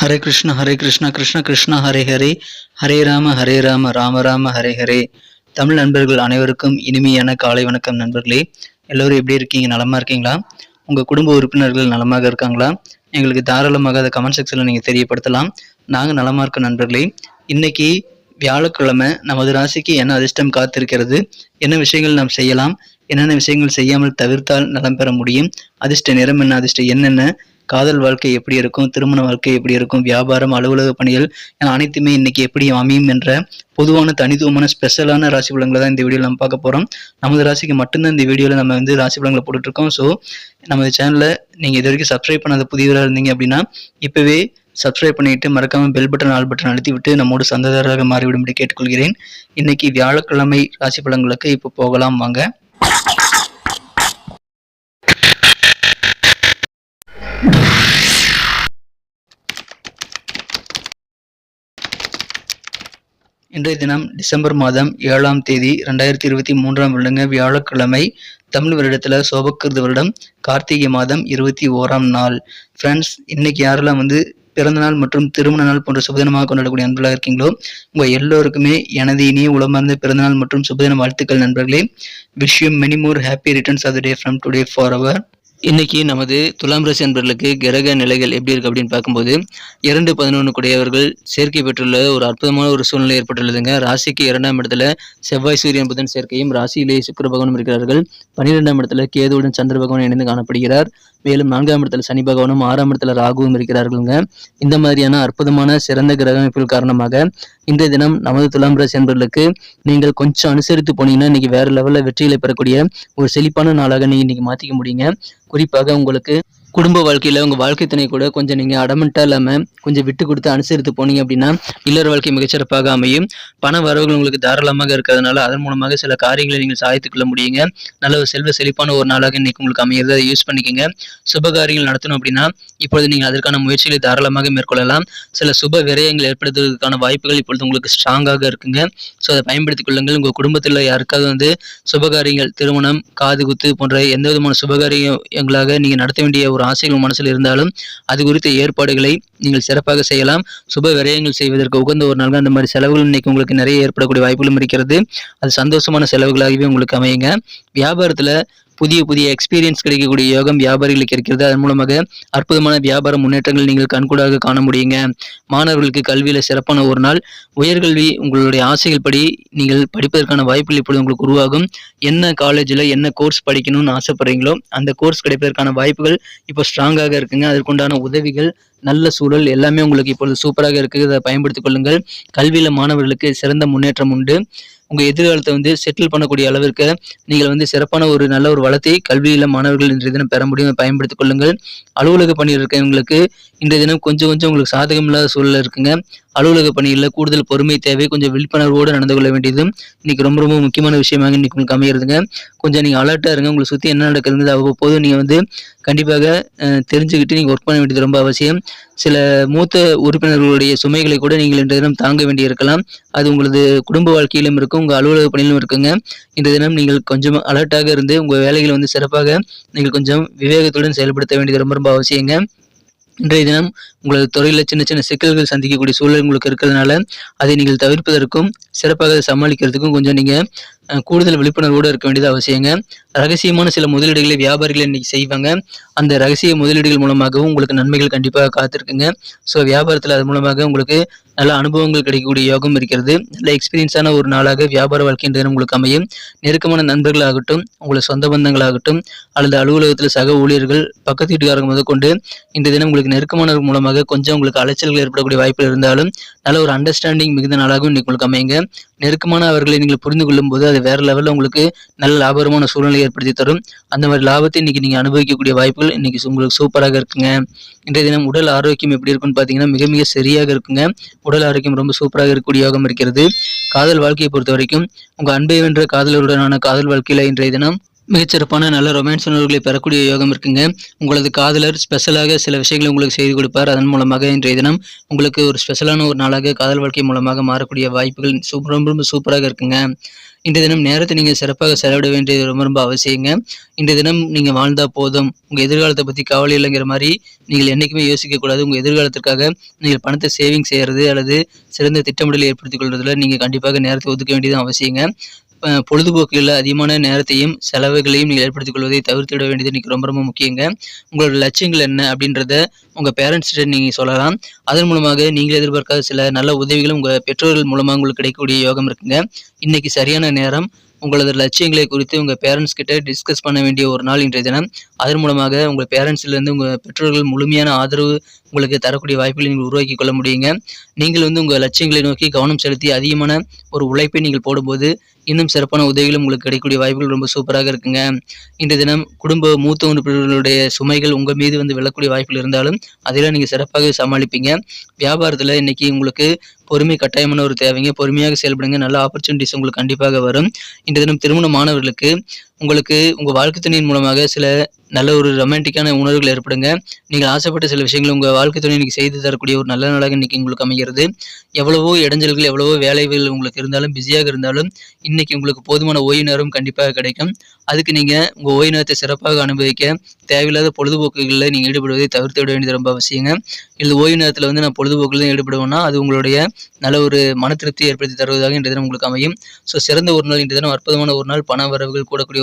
ஹரே கிருஷ்ண ஹரே கிருஷ்ண கிருஷ்ண கிருஷ்ண ஹரே ஹரே. ஹரே ராம ஹரே ராம ராம ராம ஹரே ஹரே. தமிழ் நண்பர்கள் அனைவருக்கும் இனிமையான காலை வணக்கம் நண்பர்களே. எல்லோரும் எப்படி இருக்கீங்க? நலமா இருக்கீங்களா? உங்க குடும்ப உறுப்பினர்கள் நலமாக இருக்காங்களா? எங்களுக்கு தாராளமாக அதை கமெண்ட் செக்ஷனில் நீங்கள் தெரியப்படுத்தலாம். நாங்கள் நலமா இருக்கோம் நண்பர்களே. இன்னைக்கு வியாழக்கிழமை நமது ராசிக்கு என்ன அதிர்ஷ்டம் காத்திருக்கிறது? என்ன விஷயங்கள் நாம் செய்யலாம்? என்னென்ன விஷயங்கள் செய்யாமல் தவிர்த்தால் நலம் பெற முடியும்? அதிர்ஷ்ட நிறம் என்ன? அதிர்ஷ்ட என்னென்ன காதல் வாழ்க்கை எப்படி இருக்கும்? திருமண வாழ்க்கை எப்படி இருக்கும்? வியாபாரம் அலுவலக பணிகள் என அனைத்துமே இன்னைக்கு எப்படி அமையும் என்ற பொதுவான தனித்துவமான ஸ்பெஷலான ராசி பலன்களை தான் இந்த வீடியோவில் நம்ம பார்க்க போகிறோம் நமது ராசிக்கு மட்டும்தான் இந்த வீடியோவில் நம்ம வந்து ராசி பலன்களை போட்டுட்ருக்கோம். ஸோ நமது சேனலில் நீங்கள் இது வரைக்கும் சப்ஸ்கிரைப் பண்ணாத புதியவராக இருந்தீங்க அப்படின்னா இப்போவே சப்ஸ்கிரைப் பண்ணிட்டு மறக்காமல் பெல் பட்டன் ஆல் பட்டன் அழுத்தி விட்டு நம்மோடு சந்ததாரராக மாறிவிடும்படி கேட்டுக்கொள்கிறேன். இன்னைக்கு வியாழக்கிழமை ராசி பலன்களுக்கு இப்போ போகலாம் வாங்க. இன்றைய தினம் டிசம்பர் மாதம் ஏழாம் தேதி ரெண்டாயிரத்தி இருபத்தி மூன்றாம் வருடங்க வியாழக்கிழமை தமிழ் வருடத்தில் சோபக்கிருத வருடம் கார்த்திகை மாதம் இருபத்தி ஓராம் நாள். ஃப்ரெண்ட்ஸ் இன்னைக்கு யாரெல்லாம் வந்து பிறந்தநாள் மற்றும் திருமண நாள் போன்ற சுபதினமாக கொண்டாடக்கூடிய நண்பர்களாக இருக்கீங்களோ உங்கள் எல்லோருக்குமே எனது இனிய உளமார்ந்த பிறந்தநாள் மற்றும் சுபதின வாழ்த்துக்கள் நண்பர்களே. Wish you many more happy returns of the day from today for our இன்னைக்கு நமது துலாம் ராசி அன்பர்களுக்கு கிரக நிலைகள் எப்படி இருக்கு அப்படின்னு பார்க்கும்போது இரண்டு பதினொன்று கூடியவர்கள் சேர்க்கை பெற்றுள்ள ஒரு அற்புதமான ஒரு சூழ்நிலை ஏற்பட்டுள்ளதுங்க. ராசிக்கு இரண்டாம் இடத்துல செவ்வாய் சூரியன் புதன் சேர்க்கையும் ராசியிலே சுக்கர பகவானும் இருக்கிறார்கள். பன்னிரெண்டாம் இடத்துல கேதுவுடன் சந்திர பகவான் இணைந்து காணப்படுகிறார். மேலும் நான்காம் இடத்துல சனி பகவானும் ஆறாம் இடத்துல ராகுவும் இருக்கிறார்களுங்க. இந்த மாதிரியான அற்புதமான சிறந்த கிரக அமைப்புகள் காரணமாக இன்றைய தினம் நமது துலாம் ராசி அன்பர்களுக்கு நீங்கள் கொஞ்சம் அனுசரித்து போனீங்கன்னா இன்னைக்கு வேற லெவலில் வெற்றிகளை பெறக்கூடிய ஒரு செழிப்பான நாளாக நீங்க இன்னைக்கு மாத்திக்க முடியுங்க. குறிப்பாக உங்களுக்கு குடும்ப வாழ்க்கையில் உங்கள் வாழ்க்கை துணை கூட கொஞ்சம் நீங்கள் அடமெண்ட்டாக இல்லாமல் கொஞ்சம் விட்டு கொடுத்து அனுசரித்து போனீங்க அப்படின்னா இல்லற வாழ்க்கை மிகச்சிறப்பாக அமையும். பண வரவுகள் உங்களுக்கு தாராளமாக இருக்கிறதுனால அதன் மூலமாக சில காரியங்களை நீங்கள் சாதித்துக் கொள்ள முடியுங்க. நல்ல ஒரு செல்வ செழிப்பான ஒரு நாளாக இன்னைக்கு உங்களுக்கு அமையிறது அதை யூஸ் பண்ணிக்கோங்க. சுப காரியங்கள் நடத்தணும் அப்படின்னா இப்பொழுது நீங்கள் அதற்கான முயற்சிகளை தாராளமாக மேற்கொள்ளலாம். சில சுப விரயங்கள் ஏற்படுத்துவதற்கான வாய்ப்புகள் இப்பொழுது உங்களுக்கு ஸ்ட்ராங்காக இருக்குங்க. ஸோ அதை பயன்படுத்திக் கொள்ளுங்கள். உங்கள் குடும்பத்தில் யாருக்காவது வந்து சுபகாரியங்கள் திருமணம் காது குத்து போன்ற எந்த விதமான சுபகாரியங்களாக நீங்கள் நடத்த வேண்டிய ஒரு ஆசைகள் மனசில் இருந்தாலும் அது குறித்த ஏற்பாடுகளை நீங்கள் சிறப்பாக செய்யலாம். சுப விரயங்கள் செய்வதற்கு உகந்த ஒரு நாள் அந்த மாதிரி செலவுகள் இன்னைக்கு உங்களுக்கு நிறைய ஏற்படக்கூடிய வாய்ப்புகளும் இருக்கிறது. அது சந்தோஷமான செலவுகளாகவே உங்களுக்கு அமையுங்க. வியாபாரத்தில் புதிய புதிய எக்ஸ்பீரியன்ஸ் கிடைக்கக்கூடிய யோகம் வியாபாரிகளுக்கு இருக்கிறது. அதன் மூலமாக அற்புதமான வியாபார முன்னேற்றங்கள் நீங்கள் கண்கூடாக காண முடியுங்க. மாணவர்களுக்கு கல்வியில் சிறப்பான ஒரு நாள். உயர்கல்வி உங்களுடைய ஆசைகள் படி நீங்கள் படிப்பதற்கான வாய்ப்புகள் இப்பொழுது உங்களுக்கு உருவாகும். என்ன காலேஜில் என்ன கோர்ஸ் படிக்கணும்னு ஆசைப்படுறீங்களோ அந்த கோர்ஸ் கிடைப்பதற்கான வாய்ப்புகள் இப்போ ஸ்ட்ராங்காக இருக்குங்க. அதற்குண்டான உதவிகள் நல்ல சூழல் எல்லாமே உங்களுக்கு இப்பொழுது சூப்பராக இருக்குது அதை பயன்படுத்திக் கொள்ளுங்கள். கல்வியில் மாணவர்களுக்கு சிறந்த முன்னேற்றம் உண்டு. உங்கள் எதிர்காலத்தை வந்து செட்டில் பண்ணக்கூடிய அளவிற்கு நீங்கள் வந்து சிறப்பான ஒரு நல்ல ஒரு வளத்தை கல்வியில் மாணவர்கள் இன்றைய தினம் பெற முடியும் பயன்படுத்திக் கொள்ளுங்கள். அலுவலக பணியில் இருக்கிறவங்களுக்கு இன்றைய தினம் கொஞ்சம் கொஞ்சம் உங்களுக்கு சாதகம் இல்லாத சூழல் இருக்குங்க. அலுவலக பணியில் கூடுதல் பொறுமை தேவை கொஞ்சம் விழிப்புணர்வோடு நடந்து கொள்ள வேண்டியது. இன்னைக்கு ரொம்ப ரொம்ப முக்கியமான விஷயமாக இன்னைக்கு உங்களுக்கு அமைகிறதுங்க கொஞ்சம் நீங்கள் அலர்ட்டாக இருங்க. உங்களை சுற்றி என்ன நடக்குதுங்கிறது அவ்வப்போது நீங்கள் வந்து கண்டிப்பாக தெரிஞ்சுக்கிட்டு நீங்கள் ஒர்க் பண்ண வேண்டியது ரொம்ப அவசியம். சில மூத்த உறுப்பினர்களுடைய சுமைகளை கூட நீங்கள் இன்றைய தினம் தாங்க வேண்டியிருக்கலாம். அது உங்களது குடும்ப வாழ்க்கையிலும் இருக்கும் உங்கள் அலுவலக பணியிலும் இருக்குங்க. இன்றைய தினம் நீங்கள் கொஞ்சம் அலர்ட்டாக இருந்து உங்கள் வேலைகளை வந்து சிறப்பாக நீங்கள் கொஞ்சம் விவேகத்துடன் செயல்படுத்த வேண்டியது ரொம்ப ரொம்ப அவசியங்க. இன்றைய தினம் உங்களது துறையில் சின்ன சின்ன சிக்கல்கள் சந்திக்கக்கூடிய சூழல் உங்களுக்கு இருக்கிறதுனால அதை நீங்கள் தவிர்ப்பதற்கும் சிறப்பாக சமாளிக்கிறதுக்கும் கொஞ்சம் நீங்கள் கூடுதல் விழிப்புணர்வோடு இருக்க வேண்டியது அவசியங்க. ரகசியமான சில முதலீடுகளை வியாபாரிகள் இன்னைக்கு செய்வாங்க. அந்த ரகசிய முதலீடுகள் மூலமாகவும் உங்களுக்கு நன்மைகள் கண்டிப்பாக காத்திருக்குங்க. ஸோ வியாபாரத்தில் அது மூலமாக உங்களுக்கு நல்ல அனுபவங்கள் கிடைக்கக்கூடிய யோகம் இருக்கிறது. நல்ல எக்ஸ்பீரியன்ஸான ஒரு நாளாக வியாபார வாழ்க்கை தினம் உங்களுக்கு அமையும். நெருக்கமான நண்பர்களாகட்டும் உங்களை சொந்த பந்தங்களாகட்டும் அல்லது அலுவலகத்தில் சக ஊழியர்கள் பக்கத்து வீட்டுக்காரங்க முதற்கொண்டு இந்த தினம் உங்களுக்கு நெருக்கமானவர் மூலமாக கொஞ்சம் உங்களுக்கு அலைச்சல்கள் ஏற்படக்கூடிய வாய்ப்புகள் இருந்தாலும் நல்ல ஒரு அண்டர்ஸ்டாண்டிங் மிகுந்த நாளாகவும் இன்னைக்கு உங்களுக்கு அமையுங்க. நெருக்கமான அவர்களை நீங்கள் புரிந்து கொள்ளும் போது அது வேற லெவலில் உங்களுக்கு நல்ல லாபகரமான சூழ்நிலை ஏற்படுத்தி தரும். அந்த மாதிரி லாபத்தை இன்னைக்கு நீங்கள் அனுபவிக்கக்கூடிய வாய்ப்புகள் இன்னைக்கு உங்களுக்கு சூப்பராக இருக்குங்க. இன்றைய தினம் உடல் ஆரோக்கியம் எப்படி இருக்குன்னு பார்த்தீங்கன்னா மிக மிக சரியாக இருக்குங்க. உடல் ஆரோக்கியம் ரொம்ப சூப்பராக இருக்கக்கூடிய யோகம் இருக்கிறது. காதல் வாழ்க்கையை பொறுத்த வரைக்கும் உங்கள் அன்பை வென்ற காதலருடனான காதல் வாழ்க்கையில் இன்றைய தினம் மிகச்சிறப்பான நல்ல ரொமான்ஸ் உணர்வுகளை பெறக்கூடிய யோகம் இருக்குங்க. உங்களது காதலர் ஸ்பெஷலாக சில விஷயங்களை உங்களுக்கு செய்து கொடுப்பார். அதன் மூலமாக இன்றைய தினம் உங்களுக்கு ஒரு ஸ்பெஷலான ஒரு நாளாக காதல் வாழ்க்கை மூலமாக மாறக்கூடிய வாய்ப்புகள் சூப்பர் ரொம்ப ரொம்ப சூப்பராக இருக்குங்க. இன்றைய தினம் நேரத்தை நீங்கள் சிறப்பாக செலவிட வேண்டியது ரொம்ப ரொம்ப அவசியங்க. இன்றைய தினம் நீங்கள் வாழ்ந்தால் போதும். உங்கள் எதிர்காலத்தை பற்றி கவலை இல்லைங்கிற மாதிரி நீங்கள் என்றைக்குமே யோசிக்கக்கூடாது உங்கள் எதிர்காலத்திற்காக நீங்கள் பணத்தை சேவிங் செய்கிறது அல்லது சிறந்த திட்டமிடலை ஏற்படுத்திக் கொள்வதில் நீங்கள் கண்டிப்பாக நேரத்தை ஒதுக்க வேண்டியது அவசியங்க. பொழுதுபோக்குகளில் அதிகமான நேரத்தையும் செலவுகளையும் நீங்கள் ஏற்படுத்திக் கொள்வதை தவிர்த்துவிட வேண்டியது இன்றைக்கி ரொம்ப ரொம்ப முக்கியங்க. உங்களோட லட்சியங்கள் என்ன அப்படின்றத உங்கள் பேரண்ட்ஸ்கிட்ட நீங்கள் சொல்லலாம். அதன் மூலமாக நீங்கள் எதிர்பார்க்காத சில நல்ல உதவிகளும் உங்கள் பெற்றோர்கள் மூலமாக உங்களுக்கு கிடைக்கக்கூடிய யோகம் இருக்குங்க. இன்னைக்கு சரியான நேரம். உங்களது லட்சியங்களை குறித்து உங்கள் பேரண்ட்ஸ் கிட்ட டிஸ்கஸ் பண்ண வேண்டிய ஒரு நாள் இன்றைய தினம். அதன் மூலமாக உங்கள் பேரண்ட்ஸ்லேருந்து உங்கள் பெற்றோர்கள் முழுமையான ஆதரவு உங்களுக்கு தரக்கூடிய வாய்ப்புகளை நீங்கள் உருவாக்கி கொள்ள முடியுங்க. நீங்கள் வந்து உங்கள் லட்சியங்களை நோக்கி கவனம் செலுத்தி அதிகமான ஒரு உழைப்பை நீங்கள் போடும்போது இன்னும் சிறப்பான உதவிகளும் உங்களுக்கு கிடைக்கக்கூடிய வாய்ப்புகள் ரொம்ப சூப்பராக இருக்குங்க. இன்றைய தினம் குடும்ப மூத்த உறுப்பினர்களுடைய சுமைகள் உங்கள் மீது வந்து விழக்கூடிய வாய்ப்புகள் இருந்தாலும் அதெல்லாம் நீங்கள் சிறப்பாக சமாளிப்பீங்க. வியாபாரத்தில் இன்றைக்கி உங்களுக்கு பொறுமை கட்டாயமான ஒரு தேவைங்க. பொறுமையாக செயல்படுங்க. நல்ல ஆப்பர்ச்சுனிட்டிஸ் உங்களுக்கு கண்டிப்பாக வரும். இன்றைய தினம் திருமண மாணவர்களுக்கு உங்களுக்கு உங்கள் வாழ்க்கை துணையின் மூலமாக சில நல்ல ஒரு ரொமான்டிக்கான உணர்வுகள் ஏற்படுங்க. நீங்கள் ஆசைப்பட்ட சில விஷயங்கள் உங்கள் வாழ்க்கை துணை இன்றைக்கி செய்து தரக்கூடிய ஒரு நல்ல நாளாக இன்றைக்கி உங்களுக்கு அமைகிறது. எவ்வளவோ இடைஞ்சல்கள் எவ்வளவோ வேலைகள் உங்களுக்கு இருந்தாலும் பிஸியாக இருந்தாலும் இன்னைக்கு உங்களுக்கு போதுமான ஓய்வு நேரம் கண்டிப்பாக கிடைக்கும். அதுக்கு நீங்கள் உங்கள் ஓய்வு நேரத்தை சிறப்பாக அனுபவிக்க தேவையில்லாத பொழுதுபோக்குகளில் நீங்கள் ஈடுபடுவதை தவிர்த்து விட வேண்டியது ரொம்ப அவசியங்க. இல்லை ஓய்வு நேரத்தில் வந்து நான் பொழுதுபோக்கில் தான் ஈடுபடுவேன்னா அது உங்களுடைய நல்ல ஒரு மன திருப்தி ஏற்படுத்தி தருவதாக இன்றைய தினம் உங்களுக்கு அமையும். ஸோ சிறந்த ஒரு நாள் இன்றைய தினம் அற்புதமான ஒரு நாள் பண வரவுகள் கூடக்கூடிய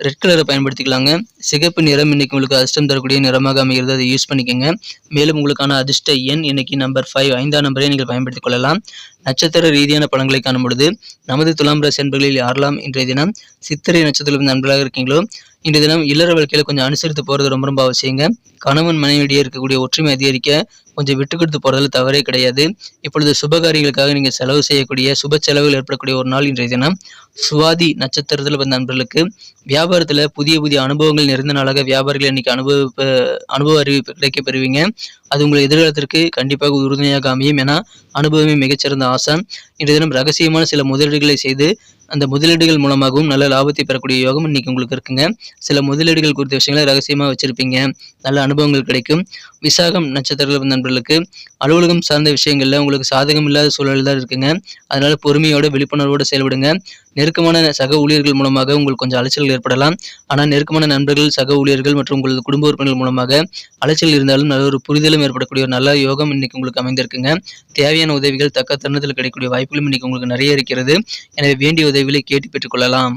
ரெட் கலரை பயன்படுத்திக்கலாங்க. சிகப்பு நிறம் இன்னைக்கு உங்களுக்கு அதிர்ஷ்டம் தரக்கூடிய நிறமாக அமைகிறது. அதை யூஸ் பண்ணிக்கோங்க. மேலும் உங்களுக்கான அதிர்ஷ்ட எண் இன்னைக்கு நம்பர் ஃபைவ் ஐந்தாம் நம்பரை நீங்கள் பயன்படுத்திக் கொள்ளலாம். நட்சத்திர ரீதியான பலன்களை காணும் பொழுது நமது துலாம் ராசி அன்பர்களில் யாரெல்லாம் இன்றைய தினம் சித்திரை நட்சத்திரம் நண்பர்களாக இருக்கீங்களோ இன்றைய தினம் இல்லற வாழ்க்கையில் கொஞ்சம் அனுசரித்து போகிறது ரொம்ப ரொம்ப அவசியங்க. கணவன் மனைவியிடையே இருக்கக்கூடிய ஒற்றுமை அதிகரிக்க கொஞ்சம் விட்டு கொடுத்து போகிறதுல தவறே கிடையாது. இப்பொழுது சுபகாரியங்களுக்காக நீங்கள் செலவு செய்யக்கூடிய சுப செலவுகள் ஏற்படக்கூடிய ஒரு நாள் இன்றைய தினம். சுவாதி நட்சத்திரத்தில் வந்த நண்பர்களுக்கு வியாபாரத்தில் புதிய புதிய அனுபவங்கள் நிறைந்த நாளாக வியாபாரிகள் இன்னைக்கு அனுபவ அனுபவ அறிவிப்பு கிடைக்க பெறுவீங்க அது உங்கள் எதிர்காலத்திற்கு கண்டிப்பாக உறுதுணையாக அமையும் ஏன்னா அனுபவமே மிகச்சிறந்த ஆசான் இன்றைய தினம் ரகசியமான சில முதலீடுகளை செய்து அந்த முதலீடுகள் மூலமாகவும் நல்ல லாபத்தை பெறக்கூடிய யோகம் இன்னைக்கு உங்களுக்கு இருக்குங்க. சில முதலீடுகள் குறித்த விஷயங்களை ரகசியமாக வச்சிருப்பீங்க. நல்ல அனுபவங்கள் கிடைக்கும். விசாகம் நட்சத்திரத்தில் நண்பர்களுக்கு அலுவலகம் சார்ந்த விஷயங்கள்ல உங்களுக்கு சாதகம் இல்லாத சூழல் தான் இருக்குங்க. அதனால பொறுமையோட விழிப்புணர்வோடு செயல்படுங்க. நெருக்கமான சக ஊழியர்கள் மூலமாக உங்களுக்கு கொஞ்சம் அலைச்சல் ஏற்படலாம். ஆனால் நெருக்கமான நண்பர்கள் சக ஊழியர்கள் மற்றும் உங்களது குடும்ப உறுப்பினர்கள் மூலமாக அலைச்சல் இருந்தாலும் நல்ல ஒரு புரிதலும் ஏற்படக்கூடிய ஒரு நல்ல யோகம் இன்னைக்கு உங்களுக்கு அமைந்திருக்குங்க. தேவையான உதவிகள் தக்க தருணத்தில் கிடைக்கக்கூடிய வாய்ப்புகளும் இன்னைக்கு உங்களுக்கு நிறைய இருக்கிறது. எனவே வேண்டிய உதவிகளை கேட்டு பெற்றுக்கொள்ளலாம்.